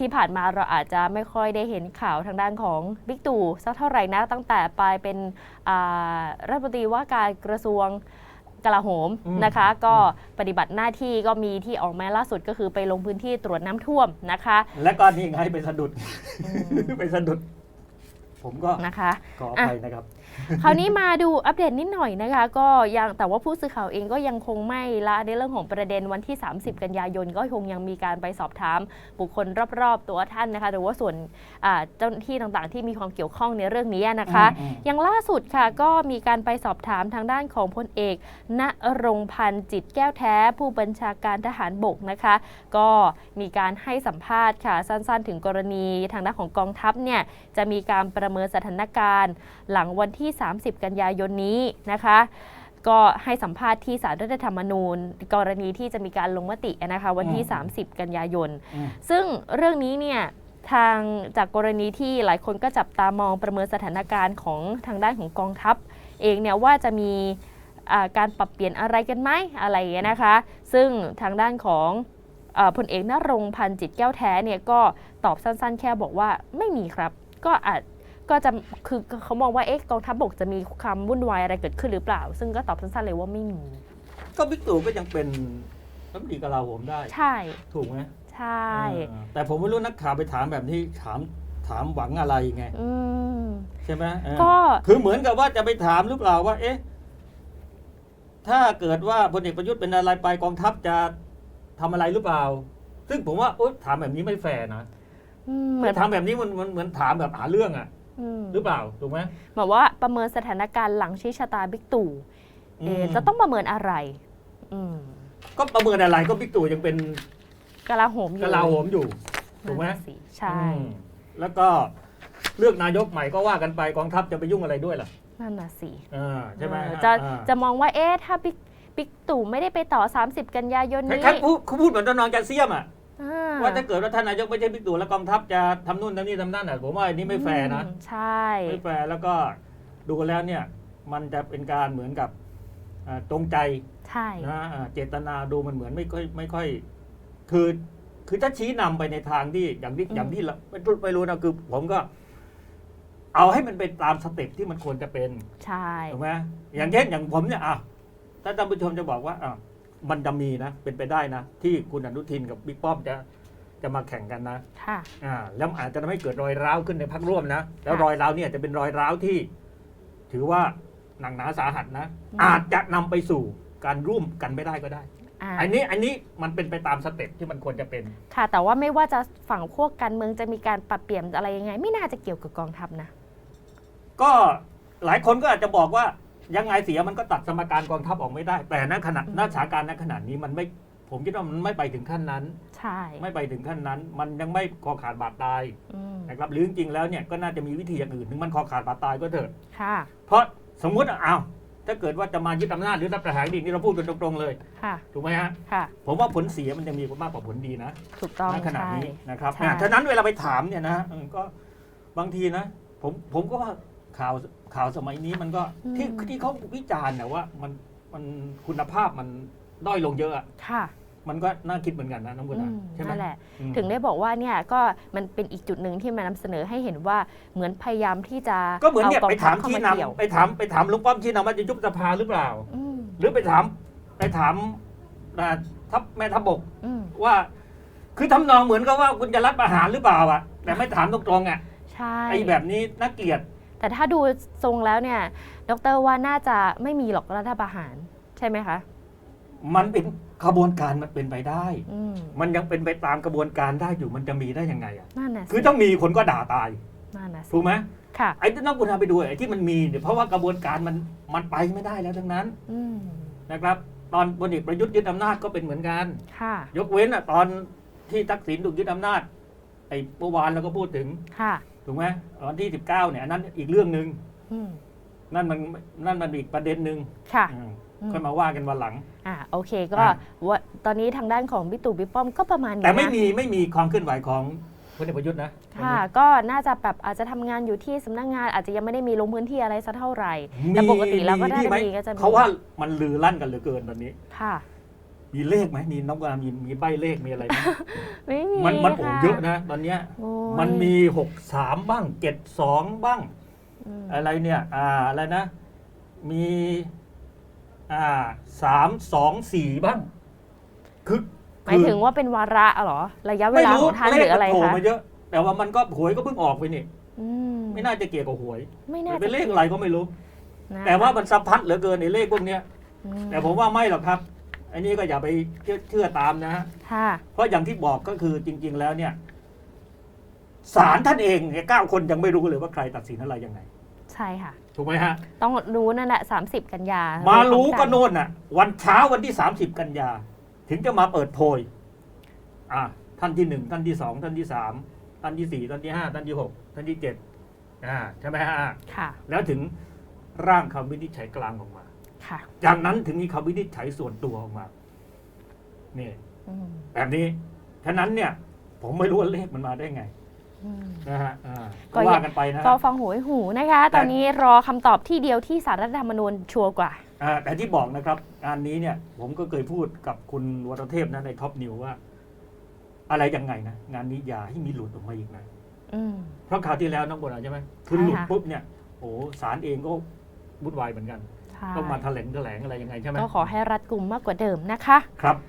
ที่ผ่านมาเราอาจจะไม่ค่อยได้เห็นข่าวทางด้านของบิ๊กตู่สักเท่าไหร่นะตั้งแต่ไปเป็นอ่ารัฐมนตรีว่าการกระทรวงกลาโหมอืมนะคะ ก็ปฏิบัติหน้าที่ก็มีที่ออกมาล่าสุดก็คือไปลงพื้นที่ตรวจน้ำท่วมนะคะ และก็นี่ไงไปสะดุดไปสะดุด ผมก็นะคะขออภัยนะครับ คราวนี้มาดูอัปเดตนิดหน่อยนะคะ ก็ยังแต่ว่าผู้สื่อข่าวเองก็ยังคงไม่ละในเรื่องของประเด็นวันที่ 30 กันยายน ก็คงยังมีการไปสอบถามบุคคลรอบๆ ตัวท่านนะคะหรือว่าส่วนอ่าเจ้าหน้าที่ต่างๆ ที่มีความเกี่ยวข้องในเรื่องนี้นะคะอืมอย่างล่าสุดค่ะก็มีการไปสอบถามทางด้านของพลเอก ณรงค์พันธ์จิตแก้วแท้ ผู้บัญชาการทหารบกนะคะ ก็มีการให้สัมภาษณ์ค่ะสั้นๆ ถึงกรณีทางด้านของกองทัพเนี่ยจะมีการประเมินสถานการณ์ หลังวันที่30 กันยายนนี้นะคะก็ให้สัมภาษณ์ที่สารรัฐธรรมนูญ กรณีที่จะมีการลงมตินะคะวันที่อืม30 กันยายนอืมซึ่งเรื่องนี้เนี่ยทางจากกรณีที่หลายคนก็จับตามองประเมินสถานการณ์ของทางด้านของกองทัพ เองเนี่ยว่าจะมีอ่าการปรับเปลี่ยนอะไรกันไหมอะไรอย่างเงี้ยนะคะ ซึ่งทางด้านของอาพลเอกนรงค์พันธ์จิตแก้วแท้เนี่ยก็ตอบสั้นๆ แค่บอกว่าไม่มีครับ ก็อาจ ก็จะคือเขามองว่าเอ๊ะกองทัพบกจะมีความวุ่นวายอะไรเกิดขึ้นหรือเปล่า ซึ่งก็ตอบสั้นๆเลยว่าไม่มี ก็บิ๊กตู่ก็ยังเป็นรัฐมนตรีกลาโหมได้ ใช่ ถูกไหมใช่เออแต่ผมไม่รู้นักข่าวไปถามแบบนี้ถามถามหวังอะไรไงอืมใช่ไหมเออก็คือเหมือนกับว่าจะไปถามหรือเปล่าว่า เอ๊ะ ถ้าเกิดว่าพลเอกประยุทธ์เป็นอะไรไปกองทัพจะทำอะไรหรือเปล่า ซึ่งผมว่าโอ๊ยถามแบบนี้ไม่แฟร์นะอืมเหมือนถามแบบนี้มันมันเหมือนถามแบบหาเรื่องอะอืม หรือเปล่าถูกไหมเหมือนว่าประเมินสถานการณ์หลังชี้ชะตาบิ๊กตู่เอ๊ะมจะต้องประเมินอะไรอืมก็ประเมินอะไรก็บิ๊กตู่ยังเป็นกลาโหมอยู่กลาโหมอยู่ถูกไหมนั่นน่ะสิใช่อืมแล้วก็เลือกนายกใหม่ก็ว่ากันไปกองทัพจะไปยุ่งอะไรด้วยล่ะนั่นน่ะสิอ่าใช่ไหมเออฮจะอ่าจะมองว่าเอ๊ะถ้าบิ๊กบิ๊กตู่ไม่ได้ไปต่อ 30 กันยายนคนี้ล้ายๆพูดเขาพูดเหมือนตอนนอนจะเสียมอะอ่ ว่าถ้าเกิดว่าท่านนายกไม่ใช่บิ๊กตู่แล้วกองทัพจะทำนู่นทำนี่ทำนั่นอะผมว่าอันนี้ไม่แฟร์นะอืมใช่ไม่แฟร์แล้วก็ดูแล้วเนี่ยมันจะเป็นการเหมือนกับอ่าตรงใจใช่นะอ่าเจตนาดูมันเหมือนไม่ค่อยไม่ค่อย คือคือถ้าชี้นำไปในทางที่อย่างที่อย่างที่เราไม่รู้ไม่รู้นะคือผมก็ เอาให้มันเป็นตามสเต็ปที่มันควรจะเป็น ใช่ถูกไหมอย่างเช่นอย่างผมเนี่ยอะถ้าท่านผู้ชมจะบอกว่าอะ มันจะมีนะ เป็นไปได้นะ ที่คุณอนุทินกับบิ๊กป้อมจะจะมาแข่งกันนะค่ะ อ่าแล้วอาจจะทำให้เกิดรอยร้าวขึ้นในพักร่วมนะ แล้วค่ะรอยร้าวเนี่ยจะเป็นรอยร้าวที่ ถือว่าหนักหนาสาหัสนะ อืม อาจจะนำไปสู่การร่วมกันไม่ได้ก็ได้ อ่าอันนี้อันนี้มันเป็นไปตามสเต็ปที่มันควรจะเป็น ค่ะ แต่ว่าไม่ว่าจะฝั่งพวกการเมืองจะมีการปรับเปลี่ยนอะไรยังไง ไม่น่าจะเกี่ยวกับกองทัพนะ ก็หลายคนก็อาจจะบอกว่า ยังไงเสียมันก็ตัดสมการกองทัพออกไม่ได้ แต่ณขณะอืมณสถานการณ์ณขณะนี้มันไม่ผมคิดว่ามันไม่ไปถึงขั้นนั้น ใช่ ไม่ไปถึงขั้นนั้น มันยังไม่คอขาดบาดตายอืมนะครับหรือจริงๆแล้วเนี่ยก็น่าจะมีวิธีอย่างอื่นถึงมันคอขาดบาดตายก็เถอะค่ะ เพราะสมมุติอะอ้าวถ้าเกิดว่าจะมายึดอำนาจหรือรับประหารอีกนี่เราพูดกันตรงๆเลยค่ะถูกไหมฮะค่ะผมว่าผลเสียมันยังมีมากกว่าผลดีนะถูกต้องณขณะใช่นี้นะครับใช่อะฉะนั้นเวลาไปถามเนี่ยนะเออก็บางทีนะผมผมก็ว่า ข่าวข่าวสมัยนี้มันก็ที่ที่เขาวิจารณ์นะว่ามันมันคุณภาพมันด้อยลงเยอะอะค่ะมันก็น่าคิดเหมือนกันนะน้องบุญอืนะมใช่ไหมนั่นแหละ อืมถึงได้บอกว่าเนี่ยก็มันเป็นอีกจุดหนึ่งที่มานำเสนอให้เห็นว่าเหมือนพยายามที่จะก็เหมือนเนี่ยากงไปถามทัพเข้ชี้เกี่ยวนำไปถามไปถามลุงป้อมชี้นำว่าจะยุบสภาหรือเปล่า อืมหรือไปถามไปถามอ่าทัพแม่ทัพบกอืมว่า คือทำนองเหมือนกับว่าคุณจะรับประหารหรือเปล่าอะแต่ไม่ถามตรงๆอะใช่ ไอ้แบบนี้น่าเกลียด แต่ถ้าดูทรงแล้วเนี่ย ดรว่าน่าจะไม่มีหรอกรัฐประหารใช่ไหมคะ มันเป็นขบวนการมันเป็นไปได้ อืมมันยังเป็นไปตามกระบวนการได้อยู่มันจะมีได้ยังไงอะนั่นน่ะสิคือต้องมีคนก็ด่าตายนั่นน่ะสิถูกไหมค่ะ ไอ้ที่น้องคุณทาไปดูไอ้ที่มันมีเนี่ยเพราะว่ากระบวนการมันมันไปไม่ได้แล้วทั้งนั้นอืมนะครับ ตอนพลเอกประยุทธ์ยึดอำนาจก็เป็นเหมือนกัน ค่ะยกเว้นอะตอนที่ทักษิณถูกยึดอำนาจไอ้เมื่อวานเราก็พูดถึง ค่ะ ถูกไหมวันที่ 19เนี่ยอันนั้นอีกเรื่องหนึ่งอืม นั่นมันนั่นมันอีกประเด็นหนึ่งค่ะ อืมอืม ค่อยมาว่ากันวันหลัง อ่าโอเคก็อะ ว่าตอนนี้ทางด้านของบิ๊กตู่บิ๊กป้อมก็ประมาณนี้แต่ไม่นะมีไม่มีความเคลื่อนไหวของพลเอกประยุทธ์นะค่ะ ก็น่าจะแบบอาจจะทำงานอยู่ที่สำนักงานอาจจะยังไม่ได้มีลงพื้นที่อะไรสักเท่าไหร่ แต่ปกติแล้วก็น่าจะไหมมีก็จะมี เขาว่ามันลือลั่นกันเหลือเกินตอนนี้ ค่ะ มีเลขไหมมีน้องกามีมีใบเลขมีอะไรไหมไม่มีมันมันโอ้ค่เยอะนะ ตอนเนี้ยโอ้ยมันมีหกสามบ้างเจ็ดสองบ้าง อืมอะไรเนี่ย อ่า อะไรนะ มี อ่าสามสองสี่บ้าง คือหมายถึงว่าเป็นวาระเหรอ ระยะเวไม่ลารู้ของท่านเลหขรือมัอะไรโผล่คะมาเยอะ แต่ว่ามันก็หวยก็เพิ่งออกไปนี่ อืมไม่น่าจะเกี่ยวกับหวยไม่น่ามันจะเป็นเลขอะไรก็ไม่รู้ นะแต่ว่ามันสะพัดเหลือเกินในเลขพวกเนี้ย อืแต่ผมว่าไม่หรอกครับ อันนี้ก็อย่าไปเชื่อเชื่อตามนะฮะค่ะ เพราะอย่างที่บอกก็คือจริง ๆ แล้วเนี่ยศาลท่านเองเนี่ยเก้าคนยังไม่รู้เลยว่าใครตัดสินอะไรยังไง ใช่ค่ะ ถูกไหมฮะ ต้องรู้นั่นแหละ30 กันยามามารู้ก็โน่นน่ะ วันเช้าวันที่ 30 กันยา ถึงจะมาเปิดโพยอะท่านที่หนึ่งท่านที่สองท่านที่สามท่านที่สี่ท่านที่ห้าท่านที่หกท่านที่เจ็ดอ่าใช่ไหมฮะ ค่ะ แล้วถึงร่างคำวินิจฉัยกลางออกมา ค่ะ จากนั้นถึงมีคำวินิจฉัยส่วนตัวออกมานี่อืมแบบนี้ฉะนั้นเนี่ย ผมไม่รู้ว่าเลขมันมาได้ไงอืม นะฮะอ่าก็ก็อย่า ว่ากันไปนะก็ฮะฟังหูไว้หูนะคะตอนนี้รอคำตอบที่เดียวที่สารรัฐธรรมนูญชัวร์กว่า อ่าแต่ที่บอกนะครับงานนี้เนี่ย ผมก็เคยพูดกับคุณวรเทพนะในท็อปนิวว่า อะไรยังไงนะงานนี้อย่าให้มีหลุดออกมาอีกนะ อืม เพราะคราวที่แล้วน้องโบราณใช่ไหมคือใช่หลุดค่ะ ปุ๊บเนี่ยโอ้ศาลเองก็วุ่นวายเหมือนกันใช่ ต้องมาแถลงแถลงอะไรยังไงใช่ไหมก็ขอให้รัดกลุ่มมากกว่าเดิมนะคะ ครับ